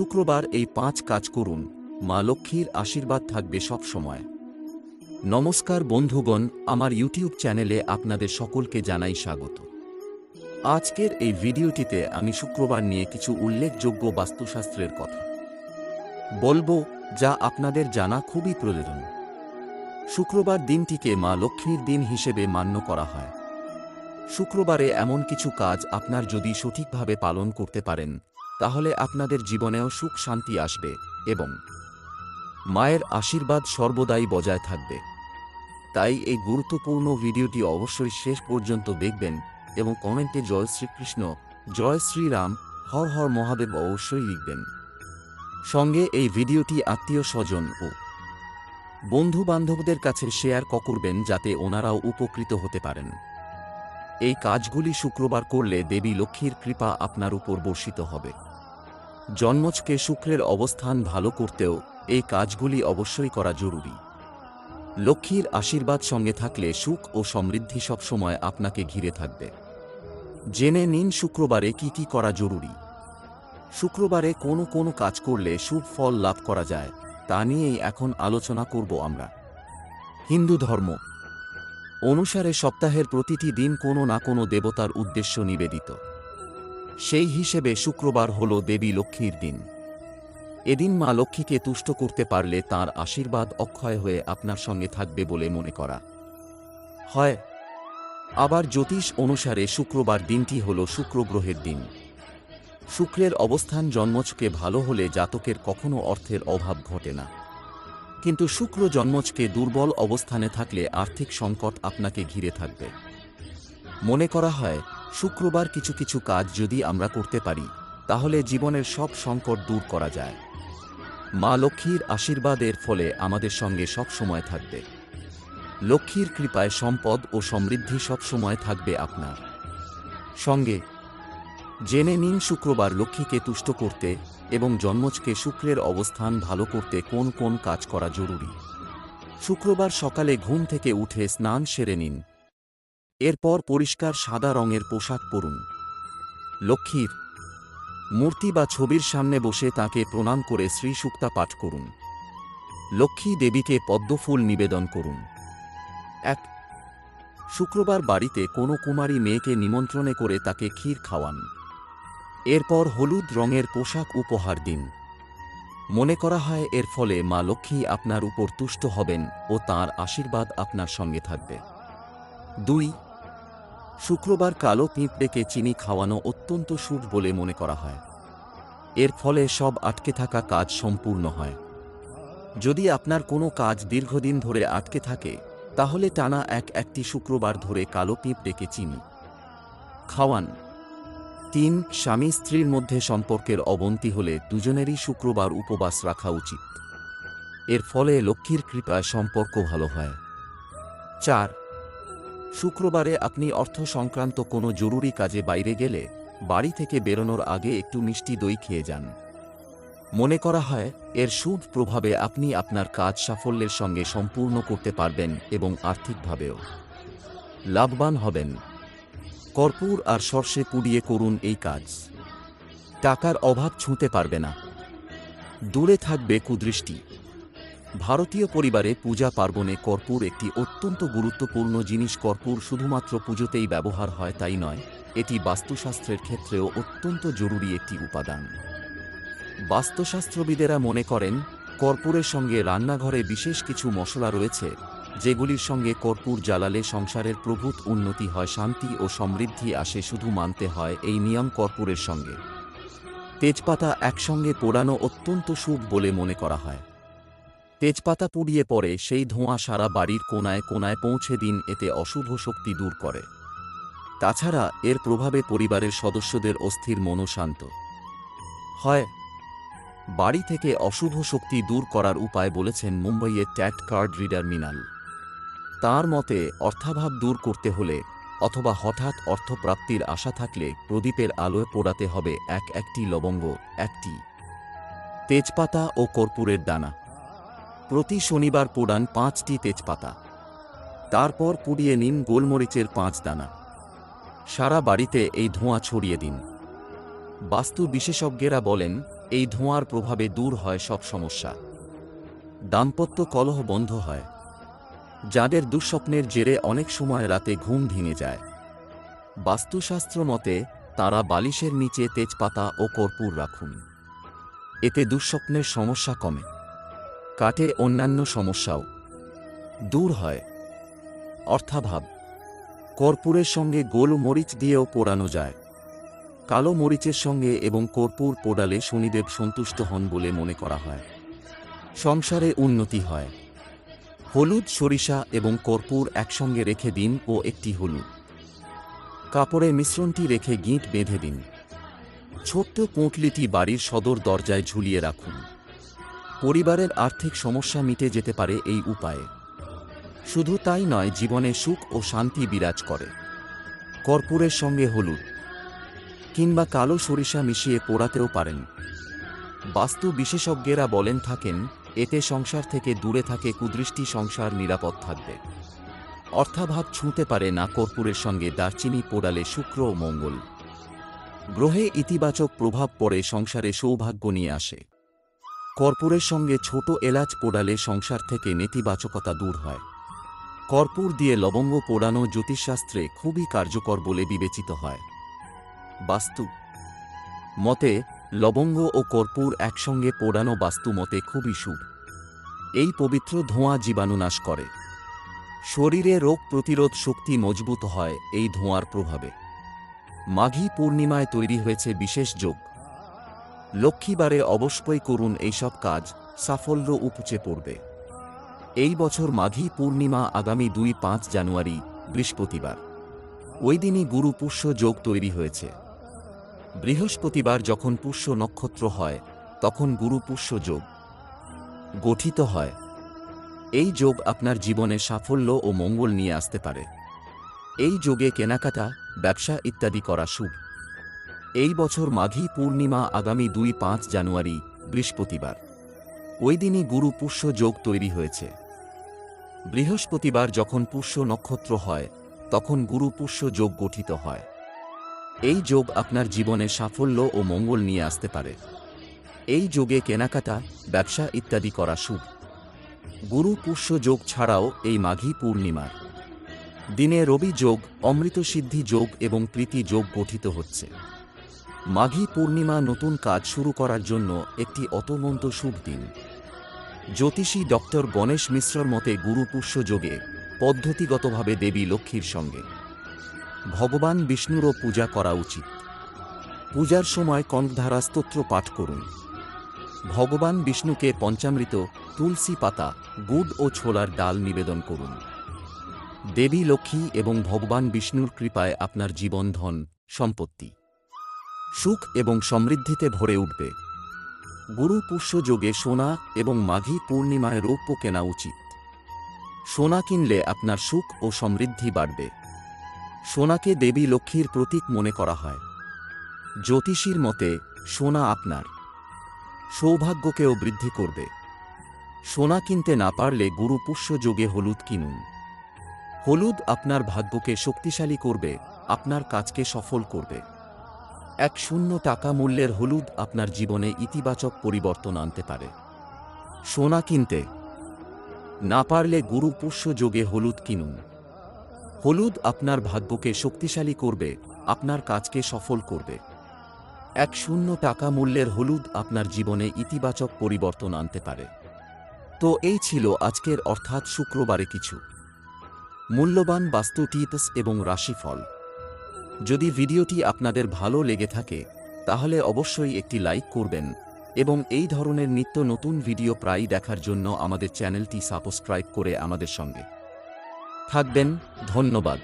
শুক্রবার এই পাঁচ কাজ করুন। মা লক্ষ্মীর আশীর্বাদ থাকবে সব সময়। নমস্কার বন্ধুগণ, আমার ইউটিউব চ্যানেলে আপনাদের সকলকে জানাই স্বাগত। আজকের এই ভিডিওটিতে আমি শুক্রবার নিয়ে কিছু উল্লেখযোগ্য বাস্তুশাস্ত্রের কথা। বলব, যা আপনাদের জানা খুবই প্রয়োজন। শুক্রবার দিনটিকে মা লক্ষ্মীর দিন হিসেবে মান্য করা হয়। শুক্রবারে এমন কিছু কাজ আপনার যদি সঠিকভাবে পালন করতে পারেন তাহলে আপনাদের জীবনেও সুখ শান্তি আসবে এবং মায়ের আশীর্বাদ সর্বদাই বজায় থাকবে। তাই এই গুরুত্বপূর্ণ ভিডিওটি অবশ্যই শেষ পর্যন্ত দেখবেন এবং কমেন্টে জয় শ্রীকৃষ্ণ, জয় শ্রীরাম, হর হর মহাদেব অবশ্যই লিখবেন। সঙ্গে এই ভিডিওটি আত্মীয় স্বজন ও বন্ধু বান্ধবদের কাছে শেয়ার করবেন যাতে ওনারাও উপকৃত হতে পারেন। এই কাজগুলি শুক্রবার করলে দেবী লক্ষ্মীর কৃপা আপনার উপর বর্ষিত হবে। জন্মজকে শুক্রের অবস্থান ভালো করতেও এই কাজগুলি অবশ্যই করা জরুরি। লক্ষ্মীর আশীর্বাদ সঙ্গে থাকলে সুখ ও সমৃদ্ধি সবসময় আপনাকে ঘিরে থাকবে। জেনে নিন শুক্রবারে কি কি করা জরুরি। শুক্রবারে কোনো কোনো কাজ করলে শুভ ফল লাভ করা যায়, তা নিয়েই এখন আলোচনা করব আমরা। হিন্দু ধর্ম। অনুসারে সপ্তাহের প্রতিটি দিন কোনো না কোনো দেবতার উদ্দেশ্য নিবেদিত। সেই হিসেবে শুক্রবার হল দেবী লক্ষ্মীর দিন। এদিন মা লক্ষ্মীকে তুষ্ট করতে পারলে তার আশীর্বাদ অক্ষয় হয়ে আপনার সঙ্গে থাকবে বলে মনে করা। হয়, আবার জ্যোতিষ অনুসারে শুক্রবার দিনটি হল শুক্র গ্রহের দিন। শুক্রের অবস্থান জন্মজকে ভালো হলে জাতকের কখনো অর্থের অভাব ঘটে না। কিন্তু শুক্র জন্মজকে দুর্বল অবস্থানে থাকলে আর্থিক সংকট আপনাকে ঘিরে থাকবে। মনে করা হয় শুক্রবার কিছু কিছু কাজ যদি আমরা করতে পারি, তাহলে জীবনের সব সংকট দূর করা যায়। মা লক্ষ্মীর আশীর্বাদের ফলে আমাদের সঙ্গে সব সময় থাকবে। লক্ষ্মীর কৃপায় সম্পদ ও সমৃদ্ধি সব সময় থাকবে আপনার। সঙ্গে, জেনে নিন শুক্রবার লক্ষ্মীকে তুষ্ট করতে এবং জন্মজকে শুক্রের অবস্থান ভালো করতে কোন কোন কাজ করা জরুরি। শুক্রবার সকালে ঘুম থেকে উঠে স্নান সেরে নিন। এরপর পরিষ্কার সাদা রঙের পোশাক পরুন। লক্ষ্মীর মূর্তি বা ছবির সামনে বসে তাকে প্রণাম করে শ্রী সুক্তা পাঠ করুন। লক্ষ্মী দেবীকে পদ্মফুল নিবেদন করুন। এক শুক্রবার বাড়িতে কোনো কুমারী মেয়েকে নিমন্ত্রণে করে তাকে ক্ষীর খাওয়ান। এরপর হলুদ রঙের পোশাক উপহার দিন। মনে করা হয়, এর ফলে মা লক্ষ্মী আপনার উপর তুষ্ট হবেন ও তার আশীর্বাদ আপনার সঙ্গে থাকবে। দুই শুক্রবার কালো পিঁপড়েকে চিনি খাওয়ানো অত্যন্ত শুভ বলে মনে করা হয়। এর ফলে সব আটকে থাকা কাজ সম্পূর্ণ হয়। যদি আপনার কোনো কাজ দীর্ঘদিন ধরে আটকে থাকে, তাহলে টানা এক একটি শুক্রবার ধরে কালো পিঁপড়েকে চিনি। খাওয়ান। তিন, স্বামী স্ত্রীর মধ্যে সম্পর্কের অবনতি হলে দুজনেরই শুক্রবার উপবাস রাখা উচিত। এর ফলে লক্ষ্মীর কৃপায় সম্পর্ক ভালো হয়। চার শুক্রবারে আপনি অর্থ সংক্রান্ত কোনো জরুরি কাজে বাইরে গেলে বাড়ি থেকে বেরোনোর আগে একটু মিষ্টি দই খেয়ে যান। মনে করা হয়, এর শুভ প্রভাবে আপনি আপনার কাজ সাফল্যের সঙ্গে সম্পূর্ণ করতে পারবেন এবং আর্থিকভাবেও লাভবান হবেন। কর্পূর আর সর্ষে পুড়িয়ে করুন এই কাজ। টাকার অভাব ছুঁতে পারবে না। দূরে থাকবে কুদৃষ্টি। ভারতীয় পরিবারে পূজা পার্বণে কর্পূর একটি অত্যন্ত গুরুত্বপূর্ণ জিনিস। কর্পূর শুধুমাত্র পুজোতেই ব্যবহার হয়, তাই নয়, এটি বাস্তুশাস্ত্রের ক্ষেত্রেও অত্যন্ত জরুরি একটি উপাদান। বাস্তুশাস্ত্রবিদেরা মনে করেন, কর্পূরের সঙ্গে রান্নাঘরে বিশেষ কিছু মশলা রয়েছে, যেগুলির সঙ্গে কর্পূর জ্বালালে সংসারের প্রভূত উন্নতি হয়, শান্তি ও সমৃদ্ধি আসে, শুধু মানতে হয় এই নিয়ম কর্পূরের সঙ্গে। তেজপাতা একসঙ্গে পোড়ানো অত্যন্ত শুভ বলে মনে করা হয়। তেজপাতা পুড়িয়ে পরে সেই ধোঁয়া সারা বাড়ির কোনায় কোনায় পৌঁছে দিন, এতে অশুভ শক্তি দূর করে। তাছাড়া, এর প্রভাবে পরিবারের সদস্যদের অস্থির মনও শান্ত। হয়, বাড়ি থেকে অশুভ শক্তি দূর করার উপায় বলেছেন মুম্বইয়ের ট্যাট কার্ড রিডার মিনাল। তার মতে, অর্থাভাব দূর করতে হলে অথবা হঠাৎ অর্থপ্রাপ্তির আশা থাকলে প্রদীপের আলোয় পোড়াতে হবে এক একটি লবঙ্গ, একটি তেজপাতা ও কর্পূরের দানা। প্রতি শনিবার পোড়ান পাঁচটি তেজপাতা। তারপর পুড়িয়ে নিন গোলমরিচের পাঁচ দানা। সারা বাড়িতে এই ধোঁয়া ছড়িয়ে দিন। বাস্তু বিশেষজ্ঞেরা বলেন, এই ধোঁয়ার প্রভাবে দূর হয় সব সমস্যা। দাম্পত্য কলহ বন্ধ হয়। যাদের দুঃস্বপ্নের জেরে অনেক সময় রাতে ঘুম ভেঙে যায়। বাস্তুশাস্ত্র মতে, তারা বালিশের নিচে তেজপাতা ও কর্পূর রাখুন। এতে দুঃস্বপ্নের সমস্যা কমে। কাটে অন্যান্য সমস্যাও। দূর হয়। অর্থাভাব। কর্পূরের সঙ্গে গোল মরিচ দিয়েও পোড়ানো যায়। কালো মরিচের সঙ্গে এবং কর্পূর পোড়ালে শনিদেব সন্তুষ্ট হন বলে মনে করা হয়। সংসারে উন্নতি হয়। হলুদ, সরিষা এবং কর্পূর একসঙ্গে রেখে দিন ও একটি হলুদ। কাপড়ে মিশ্রণটি রেখে গিঁট বেঁধে দিন। ছোট্ট পুঁটলিটি বাড়ির সদর দরজায় ঝুলিয়ে রাখুন। পরিবারের আর্থিক সমস্যা মিটে যেতে পারে এই উপায়ে। শুধু তাই নয়, জীবনে সুখ ও শান্তি বিরাজ করে। কর্পূরের সঙ্গে হলুদ, কিংবা কালো সরিষা মিশিয়ে পোড়াতেও পারেন। বাস্তু বিশেষজ্ঞেরা বলেন থাকেন, এতে সংসার থেকে দূরে থাকে কুদৃষ্টি, সংসার নিরাপদ থাকবে। অর্থাভাব ছুঁতে পারে না কর্পূরের সঙ্গে, দারচিনি পোড়ালে শুক্র ও মঙ্গল। গ্রহে ইতিবাচক প্রভাব পড়ে, সংসারে সৌভাগ্য নিয়ে আসে। কর্পূরের সঙ্গে ছোট এলাচ পোড়ালে সংসার থেকে নেতিবাচকতা দূর হয়। কর্পূর দিয়ে লবঙ্গ পোড়ানো জ্যোতিষশাস্ত্রে খুবই কার্যকর বলে বিবেচিত হয়। বাস্তু মতে, লবঙ্গ ও কর্পূর একসঙ্গে পোড়ানো বাস্তু মতে খুবই শুভ। এই পবিত্র ধোঁয়া জীবাণুনাশ করে। শরীরে রোগ প্রতিরোধ শক্তি মজবুত হয় এই ধোঁয়ার প্রভাবে। মাঘী পূর্ণিমায় তৈরি হয়েছে বিশেষ যোগ। লক্ষ্মীবারে অবশ্যই করুন এইসব কাজ, সাফল্য উপচে পড়বে। এই বছর মাঘী পূর্ণিমা আগামী দুই পাঁচ জানুয়ারি, বৃহস্পতিবার। ওই দিনই গুরু পুষ্য যোগ তৈরি হয়েছে। বৃহস্পতিবার যখন পুষ্য নক্ষত্র হয়, তখন গুরু পুষ্য যোগ গঠিত হয়। এই যোগ আপনার জীবনে সাফল্য ও মঙ্গল নিয়ে আসতে পারে। এই যোগে কেনাকাটা, ব্যবসা ইত্যাদি করা শুভ। এই বছর মাঘী পূর্ণিমা আগামী দুই পাঁচ জানুয়ারি, বৃহস্পতিবার। ওই দিনই গুরু পুষ্য যোগ তৈরি হয়েছে। বৃহস্পতিবার যখন পুষ্য নক্ষত্র হয়, তখন গুরু পুষ্য যোগ গঠিত হয়। এই যোগ আপনার জীবনে সাফল্য ও মঙ্গল নিয়ে আসতে পারে। এই যোগে কেনাকাটা, ব্যবসা ইত্যাদি করা শুভ। গুরু পুষ্য যোগ ছাড়াও এই মাঘী পূর্ণিমার দিনে রবি যোগ অমৃত সিদ্ধি যোগ এবং প্রীতি যোগ গঠিত হচ্ছে। মাঘী পূর্ণিমা নতুন কাজ শুরু করার জন্য একটি অতমন্ত শুভ দিন। জ্যোতিষী ডক্টর গণেশ মিশ্রর মতে গুরু পুষ্য যোগে পদ্ধতিগতভাবে দেবী লক্ষ্মীর সঙ্গে। ভগবান বিষ্ণুরও পূজা করা উচিত। পূজার সময় কনকধারা স্তোত্র পাঠ করুন। ভগবান বিষ্ণুকে পঞ্চামৃত, তুলসী পাতা, গুড় ও ছোলার ডাল নিবেদন করুন। দেবী লক্ষ্মী এবং ভগবান বিষ্ণুর কৃপায় আপনার জীবন ধন, সম্পত্তি। সুখ এবং সমৃদ্ধিতে ভরে উঠবে। গুরু পুষ্য যোগে সোনা এবং মাঘী পূর্ণিমায় রৌপ্য কেনা উচিত। সোনা কিনলে আপনার সুখ ও সমৃদ্ধি বাড়বে। সোনাকে দেবী লক্ষ্মীর প্রতীক মনে করা হয়। জ্যোতিষীর মতে, সোনা আপনার। সৌভাগ্যকেও বৃদ্ধি করবে। সোনা কিনতে না পারলে গুরু পুষ্য যোগে হলুদ কিনুন। হলুদ আপনার ভাগ্যকে শক্তিশালী করবে, আপনার কাজকে সফল করবে। এক শূন্য টাকা মূল্যের হলুদ আপনার জীবনে ইতিবাচক পরিবর্তন আনতে পারে। সোনা কিনতে না পারলে গুরু পুষ্য যোগে হলুদ কিনুন। হলুদ আপনার ভাগ্যকে শক্তিশালী করবে, আপনার কাজকে সফল করবে। এক শূন্য টাকা মূল্যের হলুদ আপনার জীবনে ইতিবাচক পরিবর্তন আনতে পারে। তো এই ছিল আজকের অর্থাৎ শুক্রবারে কিছু। মূল্যবান বাস্তু টিপস এবং রাশিফল। যদি ভিডিওটি আপনাদের ভালো লেগে থাকে, তাহলে অবশ্যই একটি লাইক করবেন। এবং এই ধরনের নিত্য নতুন ভিডিও প্রায়ই দেখার জন্য আমাদের চ্যানেলটি সাবস্ক্রাইব করে আমাদের সঙ্গে থাকবেন। ধন্যবাদ।